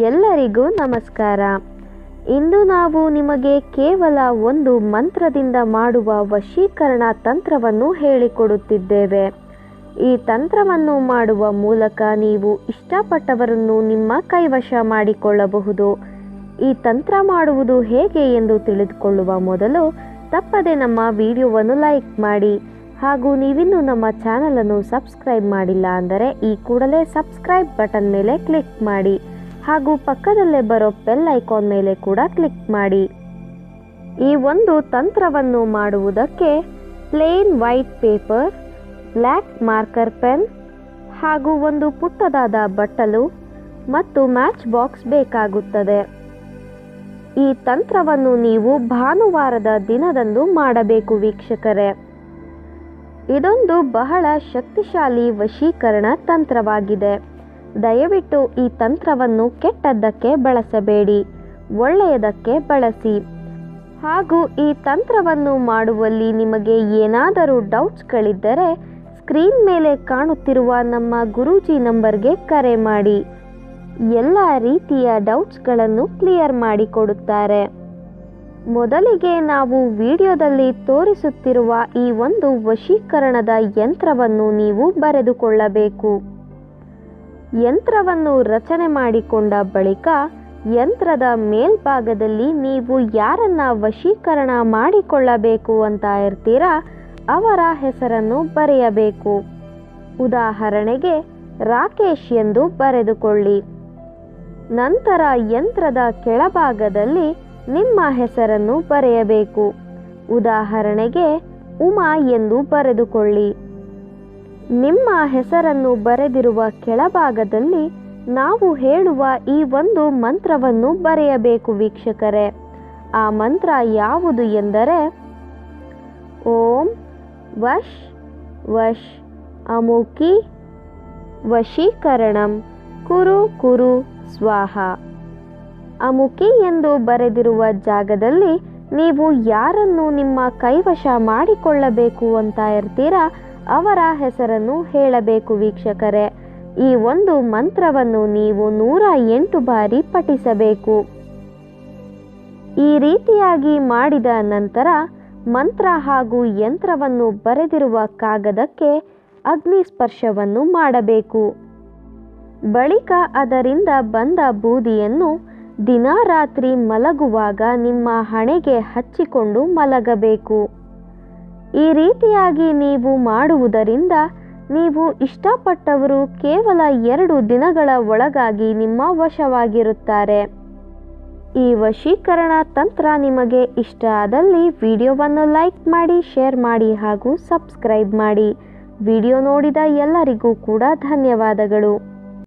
ಎಲ್ಲರಿಗೂ ನಮಸ್ಕಾರ. ಇಂದು ನಾವು ನಿಮಗೆ ಕೇವಲ ಒಂದು ಮಂತ್ರದಿಂದ ಮಾಡುವ ವಶೀಕರಣ ತಂತ್ರವನ್ನು ಹೇಳಿಕೊಡುತ್ತಿದ್ದೇವೆ. ಈ ತಂತ್ರವನ್ನು ಮಾಡುವ ಮೂಲಕ ನೀವು ಇಷ್ಟಪಟ್ಟವರನ್ನು ನಿಮ್ಮ ಕೈವಶ ಮಾಡಿಕೊಳ್ಳಬಹುದು. ಈ ತಂತ್ರ ಮಾಡುವುದು ಹೇಗೆ ಎಂದು ತಿಳಿದುಕೊಳ್ಳುವ ಮೊದಲು ತಪ್ಪದೆ ನಮ್ಮ ವಿಡಿಯೋವನ್ನು ಲೈಕ್ ಮಾಡಿ. ಹಾಗೂ ನೀವಿನ್ನೂ ನಮ್ಮ ಚಾನಲನ್ನು ಸಬ್ಸ್ಕ್ರೈಬ್ ಮಾಡಿಲ್ಲ ಅಂದರೆ ಈ ಕೂಡಲೇ ಸಬ್ಸ್ಕ್ರೈಬ್ ಬಟನ್ ಮೇಲೆ ಕ್ಲಿಕ್ ಮಾಡಿ. ಹಾಗೂ ಪಕ್ಕದಲ್ಲೇ ಬರೋ ಬೆಲ್ ಐಕಾನ್ ಮೇಲೆ ಕೂಡ ಕ್ಲಿಕ್ ಮಾಡಿ. ಈ ಒಂದು ತಂತ್ರವನ್ನು ಮಾಡುವುದಕ್ಕೆ plain white paper black marker pen ಹಾಗೂ ಒಂದು ಪುಟ್ಟದಾದ ಬಟ್ಟಲು ಮತ್ತು ಮ್ಯಾಚ್ ಬಾಕ್ಸ್ ಬೇಕಾಗುತ್ತದೆ. ಈ ತಂತ್ರವನ್ನು ನೀವು ಭಾನುವಾರದ ದಿನದಂದು ಮಾಡಬೇಕು ವೀಕ್ಷಕರೇ. ಇದೊಂದು ಬಹಳ ಶಕ್ತಿಶಾಲಿ ವಶೀಕರಣ ತಂತ್ರವಾಗಿದೆ. ದಯವಿಟ್ಟು ಈ ತಂತ್ರವನ್ನು ಕೆಟ್ಟದ್ದಕ್ಕೆ ಬಳಸಬೇಡಿ, ಒಳ್ಳೆಯದಕ್ಕೆ ಬಳಸಿ. ಹಾಗೂ ಈ ತಂತ್ರವನ್ನು ಮಾಡುವಲ್ಲಿ ನಿಮಗೆ ಏನಾದರೂ ಡೌಟ್ಸ್ಗಳಿದ್ದರೆ ಸ್ಕ್ರೀನ್ ಮೇಲೆ ಕಾಣುತ್ತಿರುವ ನಮ್ಮ ಗುರೂಜಿ ನಂಬರ್ಗೆ ಕರೆ ಮಾಡಿ. ಎಲ್ಲ ರೀತಿಯ ಡೌಟ್ಸ್ಗಳನ್ನು ಕ್ಲಿಯರ್ ಮಾಡಿಕೊಡುತ್ತಾರೆ. ಮೊದಲಿಗೆ ನಾವು ವಿಡಿಯೋದಲ್ಲಿ ತೋರಿಸುತ್ತಿರುವ ಈ ಒಂದು ವಶೀಕರಣದ ಯಂತ್ರವನ್ನು ನೀವು ಬರೆದುಕೊಳ್ಳಬೇಕು. ಯಂತ್ರವನ್ನು ರಚನೆ ಮಾಡಿಕೊಂಡ ಬಳಿಕ ಯಂತ್ರದ ಮೇಲ್ಭಾಗದಲ್ಲಿ ನೀವು ಯಾರನ್ನ ವಶೀಕರಣ ಮಾಡಿಕೊಳ್ಳಬೇಕು ಅಂತ ಇರ್ತೀರಾ, ಅವರ ಹೆಸರನ್ನು ಬರೆಯಬೇಕು. ಉದಾಹರಣೆಗೆ, ರಾಕೇಶ್ ಎಂದು ಬರೆದುಕೊಳ್ಳಿ. ನಂತರ ಯಂತ್ರದ ಕೆಳಭಾಗದಲ್ಲಿ ನಿಮ್ಮ ಹೆಸರನ್ನು ಬರೆಯಬೇಕು. ಉದಾಹರಣೆಗೆ, ಉಮಾ ಎಂದು ಬರೆದುಕೊಳ್ಳಿ. ನಿಮ್ಮ ಹೆಸರನ್ನು ಬರೆದಿರುವ ಕೆಳಭಾಗದಲ್ಲಿ ನಾವು ಹೇಳುವ ಈ ಒಂದು ಮಂತ್ರವನ್ನು ಬರೆಯಬೇಕು ವೀಕ್ಷಕರೇ. ಆ ಮಂತ್ರ ಯಾವುದು ಎಂದರೆ, ಓಂ ವಶ್ ವಶ್ ಅಮುಖಿ ವಶೀಕರಣಂ ಕುರು ಕುರು ಸ್ವಾಹ. ಅಮುಕಿ ಎಂದು ಬರೆದಿರುವ ಜಾಗದಲ್ಲಿ ನೀವು ಯಾರನ್ನು ನಿಮ್ಮ ಕೈವಶ ಮಾಡಿಕೊಳ್ಳಬೇಕು ಅಂತ ಇರ್ತೀರಾ? ಅವರ ಹೆಸರನ್ನು ಹೇಳಬೇಕು ವೀಕ್ಷಕರೇ. ಈ ಒಂದು ಮಂತ್ರವನ್ನು ನೀವು ನೂರ ಎಂಟು ಬಾರಿ ಪಠಿಸಬೇಕು. ಈ ರೀತಿಯಾಗಿ ಮಾಡಿದ ನಂತರ ಮಂತ್ರ ಹಾಗೂ ಯಂತ್ರವನ್ನು ಬರೆದಿರುವ ಕಾಗದಕ್ಕೆ ಅಗ್ನಿ ಸ್ಪರ್ಶವನ್ನು ಮಾಡಬೇಕು. ಬಳಿಕ ಅದರಿಂದ ಬಂದ ಬೂದಿಯನ್ನು ದಿನ ರಾತ್ರಿ ಮಲಗುವಾಗ ನಿಮ್ಮ ಹಣೆಗೆ ಹಚ್ಚಿಕೊಂಡು ಮಲಗಬೇಕು. ಈ ರೀತಿಯಾಗಿ ನೀವು ಮಾಡುವುದರಿಂದ ನೀವು ಇಷ್ಟಪಟ್ಟವರು ಕೇವಲ ಎರಡು ದಿನಗಳ ಒಳಗಾಗಿ ನಿಮ್ಮ ವಶವಾಗಿರುತ್ತಾರೆ. ಈ ವಶೀಕರಣ ತಂತ್ರ ನಿಮಗೆ ಇಷ್ಟ ಆದಲ್ಲಿ ವಿಡಿಯೋವನ್ನು ಲೈಕ್ ಮಾಡಿ, ಶೇರ್ ಮಾಡಿ ಹಾಗೂ ಸಬ್ಸ್ಕ್ರೈಬ್ ಮಾಡಿ. ವಿಡಿಯೋ ನೋಡಿದ ಎಲ್ಲರಿಗೂ ಕೂಡ ಧನ್ಯವಾದಗಳು.